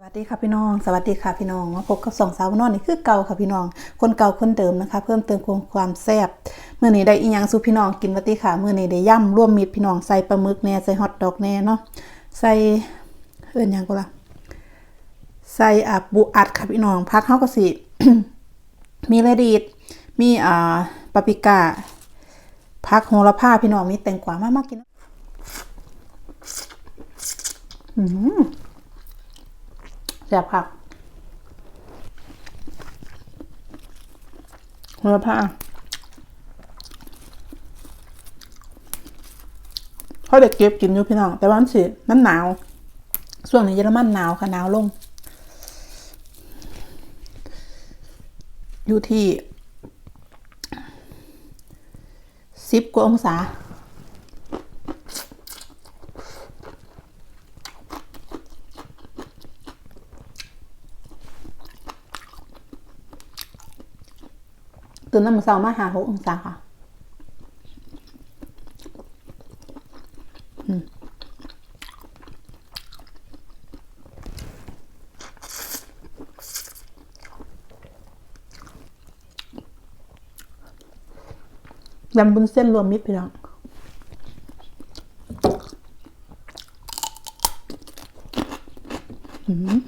สวัสดีค่ะพี่น้อง สวัสดีค่ะพี่น้องมาพบกับสองสาวนอนนี่คือเก่าค่ะพี่น้อง คนเก่าคนเดิมนะคะ เพิ่มเติมความความแซ่บเมื่อนี้ได้อีหยังสู่พี่น้องกินวัติค่ะเมื่อนี้ได้ย่ำร่วมมิตรพี่น้องใส่ปลาหมึกแน่ใส่ฮอทดอกแน่เนาะใส่เอิ้นยังก็ละใส่อ่าบุอัดค่ะพี่น้องพักเฮาก็สิมีเลดีดมีอ่าปาปิก้าพักโหระพาพี่น้องมีแตงกวามากๆกินอืม แซ่บผักโหระพาเขาเด็กเก็บกินอยู่พี่น้อง แต่ว่ามันสิมันหนาวช่วงนี้เยอรมันหนาวค่ะหนาวลง อยู่ที่สิบกว่าองศา ตื่นน้ำมือเช้ามาหาหกองศาค่ะยำบุญเส้นรวมมิตรพี่น้องอืม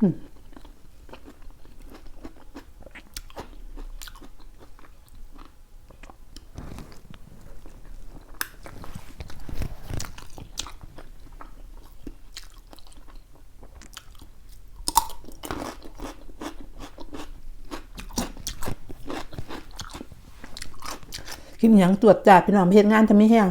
กินอย่างตรวจจัดพี่น้องเพจงานจะไม่แห้ง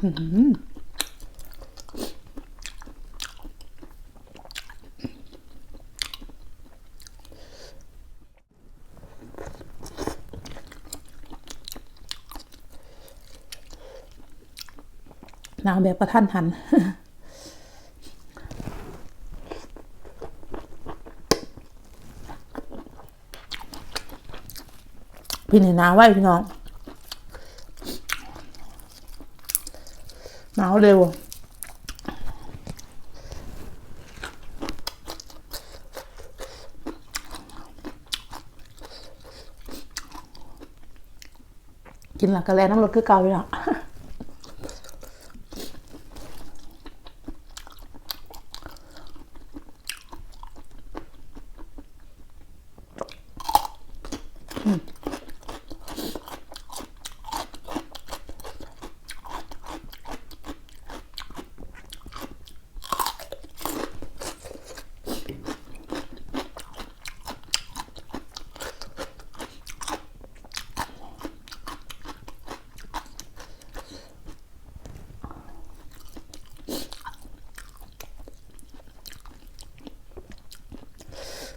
หนาวแบบประท่านหันพี่นี่หนาไว้พี่น้อง หนาว เร็ว กินหลักกระแลน้ำรสคือเก่าอยู่แล้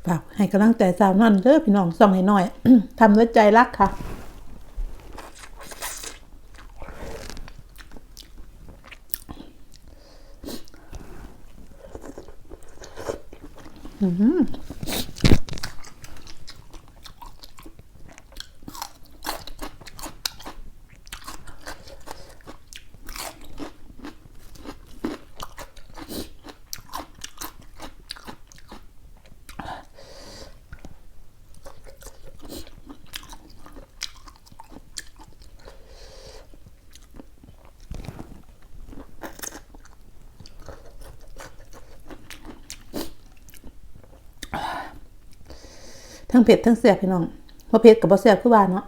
ฝากให้กำลังใจสาวนั่นเด้อพี่น้องส่องให้หน่อยทำด้วยใจรักค่ะอืม ทั้งเผ็ดทั้งเสียบพี่น้องพอเผ็ดกับบ่เสียบคือว่าเนาะ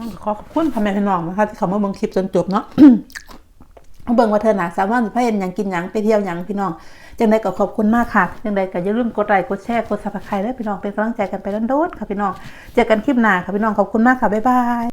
ต้องขอขอบคุณพ่อแม่พี่น้องนะคะที่เขามาเบิ่งคลิปจนจบเนาะเอาเบิ่งว่าเธอหนาสามวันสิพาเห็นหยังกินหยังไปเที่ยวหยังพี่น้องจังใดก็ขอบคุณมากค่ะจังใดก็อย่าลืมกดไลค์กดแชร์กดซับสไครต์ด้วยพี่น้องเป็นกำลังใจกันไปด้านโดดค่ะพี่น้องเจอกันคลิปหน้าค่ะพี่น้องขอบคุณมากค่ะบ๊ายบาย